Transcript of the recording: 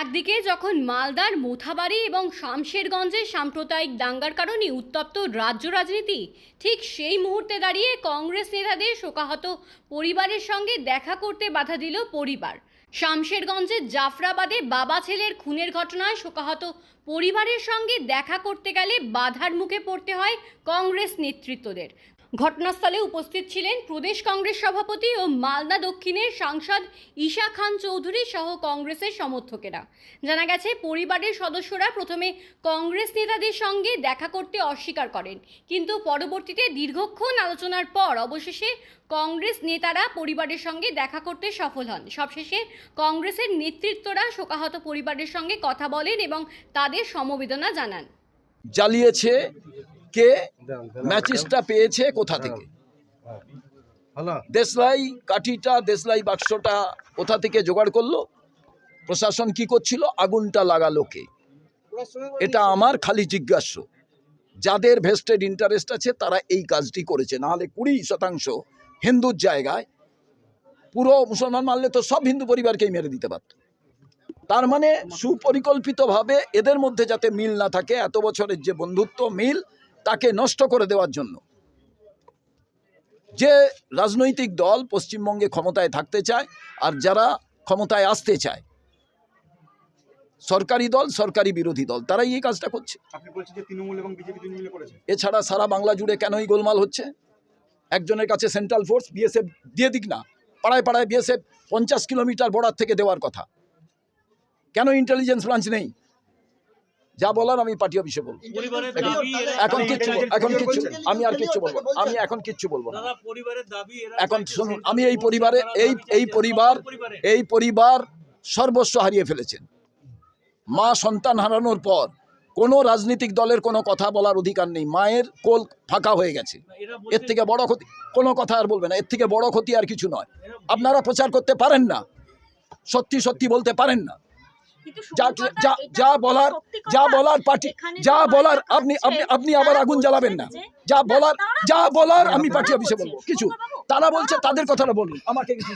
একদিকে যখন মালদার মোথাবাড়ি এবং শামশেরগঞ্জে সাম্প্রদায়িক দাঙ্গার কারণে উত্তপ্ত রাজ্য রাজনীতি, ঠিক সেই মুহূর্তে দাঁড়িয়ে কংগ্রেস নেতাদের শোকাহত পরিবারের সঙ্গে দেখা করতে বাধা দিল পরিবার। শামশেরগঞ্জের জাফরাবাদে বাবা ছেলের খুনের ঘটনায় শোকাহত পরিবারের সঙ্গে দেখা করতে গেলে বাধার মুখে পড়তে হয় কংগ্রেস নেতৃত্বদের। ঘটনাস্থলে উপস্থিত ছিলেন প্রদেশ কংগ্রেস সভাপতি ও মালদা দক্ষিণের সাংসদ ঈশা খান চৌধুরী সহ কংগ্রেসের সমর্থকেরা। জানা গেছে, পরিবারের সদস্যরা প্রথমে কংগ্রেস নেতাদের সঙ্গে দেখা করতে অস্বীকার করেন। কিন্তু পরবর্তীতে দীর্ঘক্ষণ আলোচনার পর অবশেষে কংগ্রেস নেতারা পরিবারের সঙ্গে দেখা করতে সফল হন। সবশেষে কংগ্রেসের নেতৃত্বরা শোকাহত পরিবারের সঙ্গে কথা বলেন এবং তাদের সমবেদনা জানান। জ্বালিয়েছে কে? ম্যাচিসটা পেয়েছে কোথা থেকে? দেশলাই কাঠিটা দেশলাই বাক্সটা কোথা থেকে জোগাড় করল? প্রশাসন কি করছিল? আগুনটা লাগালো কে? এটা আমার খালি জিজ্ঞাস্য যাদের ভেস্টেড ইন্টারেস্ট আছে তারা এই কাজটি করেছে। নাহলে কুড়ি শতাংশ হিন্দুর জায়গায় পুরো মুসলমান মানলে তো সব হিন্দু পরিবারকেই মেরে দিতে পারত। তার মানে সুপরিকল্পিতভাবে এদের মধ্যে যাতে মিল না থাকে এত বছরের যে বন্ধুত্ব মিল তাকে নষ্ট করে দেওয়ার জন্য। যে রাজনৈতিক দল পশ্চিমবঙ্গে ক্ষমতায় থাকতে চায় আর যারা ক্ষমতায় আসতে চায় সরকারি দল সরকারি বিরোধী দল তারাই এই কাজটা করছে। এছাড়া সারা বাংলা জুড়ে কেনই গোলমাল হচ্ছে? একজনের কাছে সেন্ট্রাল ফোর্স বিএসএফ দিয়ে দিক না। পাড়ায় পাড়ায় বিএসএফ পঞ্চাশ কিলোমিটার বর্ডার থেকে দেওয়ার কথা। কেন ইন্টেলিজেন্স ব্রাঞ্চ নেই? যা বলার আমি পার্টি অফিসে বলব। এখন- কিচ্ছু এখন কিচ্ছু আমি আর কিচ্ছু বলব না। আমি এখন কিচ্ছু বলব না। দাদা পরিবারের দাবি এরা এখন শুনুন আমি এই পরিবারে এই এই পরিবার এই পরিবার সর্বস্ব হারিয়ে ফেলেছেন। মা সন্তান হারানোর পর কোনো রাজনৈতিক দলের কোনো কথা বলার অধিকার নেই। মায়ের কোল ফাঁকা হয়ে গেছে। এর থেকে বড় ক্ষতি কোনো কথা আর বলবে না। এর থেকে বড় ক্ষতি আর কিছু নয়। আপনারা প্রচার করতে পারেন না। সত্যি সত্যি বলতে পারেন না। যা যা যা বলার যা বলার পার্টি যা বলার আপনি আপনি আপনি আবার আগুন জ্বালাবেন না। যা বলার যা বলার আমি পার্টি অফিসে বলব। কিছু তারা বলছে তাদের কথাটা বলুন। আমাকে কিছু